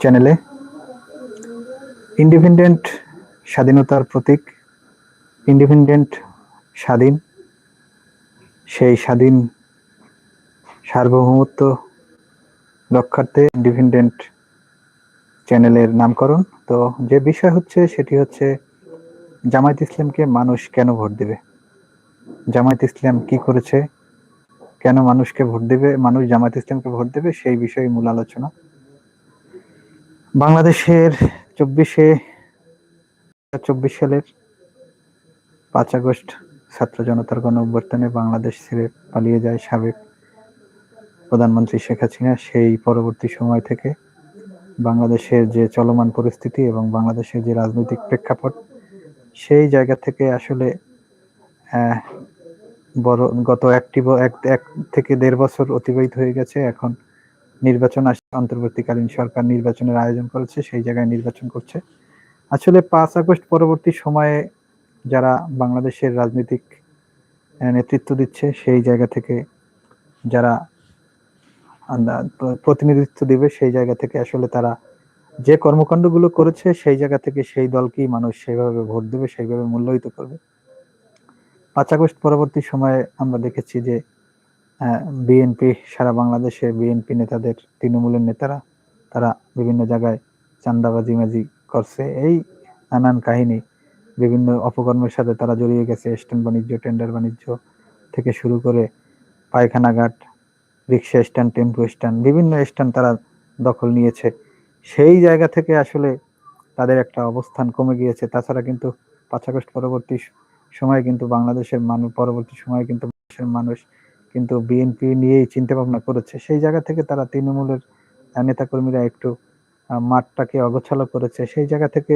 চ্যানেলে ইন্ডিপেন্ডেন্ট স্বাধীনতার প্রতীক ইন্ডিপেন্ডেন্ট স্বাধীন, সেই স্বাধীন সার্বভৌমত্ব রক্ষার্থে ইন্ডিপেন্ডেন্ট চ্যানেলের নামকরণ। তো যে বিষয় হচ্ছে, সেটি হচ্ছে জামায়াত ইসলামকে মানুষ কেন ভোট দেবে? জামায়াত ইসলাম কি করেছে? কেন মানুষকে ভোট দেবে? মানুষ জামায়াত ইসলামকে ভোট দেবে? সেই বিষয়ে মূল আলোচনা। বাংলাদেশের চব্বিশে, চব্বিশ সালের পাঁচ আগস্ট ছাত্র জনতার গণ অভ্যর্থনে বাংলাদেশ ছেড়ে পালিয়ে যায় সাবেক প্রধানমন্ত্রী শেখ হাসিনা। সেই পরবর্তী সময় থেকে বাংলাদেশের যে চলমান পরিস্থিতি এবং বাংলাদেশের যে রাজনৈতিক প্রেক্ষাপট, সেই জায়গা থেকে আসলে বড় গত একটি এক থেকে দেড় বছর অতিবাহিত হয়ে গেছে। এখন নির্বাচন অন্তর্বর্তীকালীন সরকার নির্বাচনের আয়োজন করেছে, সেই জায়গায় নির্বাচন করছে। আসলে পাঁচ আগস্ট পরবর্তী সময়ে যারা বাংলাদেশের রাজনৈতিক নেতৃত্ব দিচ্ছে, সেই জায়গা থেকে যারা প্রতিনিধিত্ব দিবে, সেই জায়গা থেকে আসলে তারা যে কর্মকাণ্ডগুলো করেছে, সেই জায়গা থেকে সেই দলকেই মানুষ সেইভাবে ভোট দেবে, সেইভাবে মূল্যায়িত করবে। পাঁচ আগস্ট পরবর্তী সময়ে আমরা দেখেছি যে বিএনপি সারা বাংলাদেশে বিএনপি নেতাদের, তৃণমূলের নেতারা, তারা বিভিন্ন জায়গায় চান্দাবাজি মাজি করছে। এই নানান কাহিনী, বিভিন্ন অপকর্মের সাথে তারা জড়িয়ে গেছে। স্ট্যান্ড বাণিজ্য, টেন্ডার বাণিজ্য থেকে শুরু করে পায়খানাঘাট, রিক্সা স্ট্যান্ড, টেম্পো স্ট্যান্ড, বিভিন্ন স্ট্যান্ড তারা দখল নিয়েছে। সেই জায়গা থেকে আসলে তাদের একটা অবস্থান কমে গিয়েছে। তাছাড়া কিন্তু পাঁচ পরবর্তী সময়ে কিন্তু বাংলাদেশের মানুষ, পরবর্তী সময়ে কিন্তু মানুষ কিন্তু বিএনপি নিয়েই চিন্তা ভাবনা করেছে। সেই জায়গা থেকে তারা তৃণমূলের নেতাকর্মীরা একটু মাঠটাকে অগোছালো করেছে। সেই জায়গা থেকে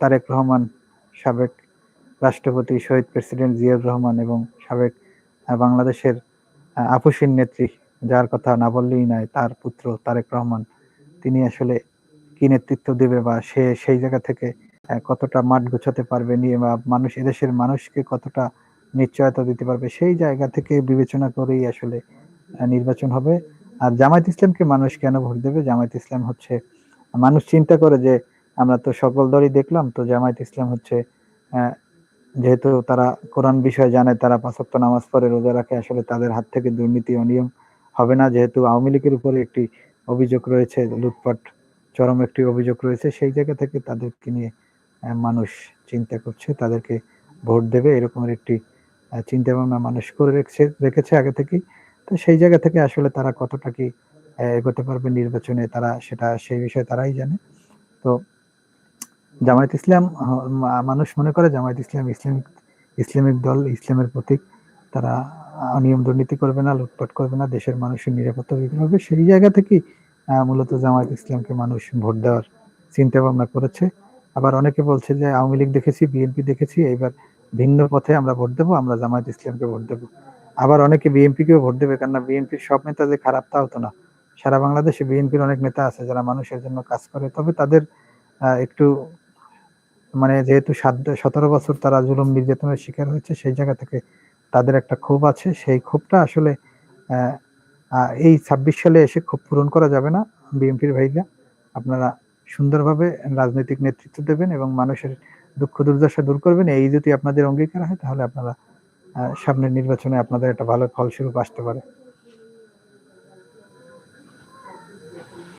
তারেক রহমান, সাবেক রাষ্ট্রপতি শহীদ প্রেসিডেন্ট জিয়াউর রহমান এবং সাবেক বাংলাদেশের আপসীন নেত্রী, যার কথা না বললেই নয়, তার পুত্র তারেক রহমান, তিনি আসলে কি নেতৃত্ব দেবে বা সে সেই জায়গা থেকে কতটা মাঠ গোছাতে পারবে নিয়ে বা মানুষ, এদেশের মানুষকে কতটা নিশ্চয়তা দিতে পারবে। সেই জায়গা থেকে বিবেচনা করেই আসলে নির্বাচন হবে। আর জামায়াত ইসলামকে মানুষ কেন ভোট দেবে? জামায়াত ইসলাম হচ্ছে, মানুষ চিন্তা করে যে আমরা তো সকল দলই দেখলাম, তো জামায়াত ইসলাম হচ্ছে যেহেতু তারা কোরআন বিষয় জানে, তারা পাঁচক্ত নামাজ পড়ে, রোজা রাখে, আসলে তাদের হাত থেকে দুর্নীতি অনিয়ম হবে না। যেহেতু আওয়ামী লীগের উপরে একটি অভিযোগ রয়েছে, লুটপাট, চরম একটি অভিযোগ রয়েছে, সেই জায়গা থেকে তাদেরকে নিয়ে মানুষ চিন্তা করছে, তাদেরকে ভোট দেবে। এরকমের একটি চিন্তা ভাবনা মানুষ করে রেখেছে রেখেছে আগে থেকেই। তো সেই জায়গা থেকে আসলে তারা কতটা কি এগোতে পারবে নির্বাচনে, তারা সেটা, সেই বিষয়ে তারাই জানে। তো জামায়াত ইসলাম মানুষ মনে করে জামায়াত ইসলাম ইসলামিক ইসলামিক দল, ইসলামের প্রতীক। তারা অনিয়ম দুর্নীতি করবে না, লুটপাট করবে না, দেশের মানুষের নিরাপত্তা দিতে হবে। সেই জায়গা থেকেই মূলত জামায়াত ইসলামকে মানুষ ভোট দেওয়ার চিন্তা ভাবনা করেছে। আবার অনেকে বলছে যে আওয়ামী লীগ দেখেছি, বিএনপি দেখেছি এবার ভিন্ন পথে আমরা ভোট দেবো, আমরা জামায়াত ইসলামকে ভোট দেবো। আবার অনেকে বিএনপি কেও ভোট দেবে, কেননা বিএনপির সব নেতা যে খারাপ তা হতো না। সারা বাংলাদেশে বিএনপির অনেক নেতা আছে, যারা মানুষের জন্য কাজ করে। তবে তাদের একটু মানে যেহেতু সাত, সতেরো বছর তারা জুলুম নির্যাতনের শিকার হয়েছে, সেই জায়গা থেকে তাদের একটা ক্ষোভ আছে। সেই ক্ষোভটা আসলে এই ছাব্বিশ সালে এসে ক্ষোভ পূরণ করা যাবে না বিএনপির ভাইরা। আপনারা সুন্দরভাবে রাজনৈতিক নেতৃত্ব দেবেন এবং মানুষের দুঃখ দুর্দশা দূর করবেন, এই যদি আপনাদের অঙ্গীকার হয়, তাহলে আপনারা সামনের নির্বাচনে আপনাদের একটা ভালো ফলস্বরূপ আসতে পারে।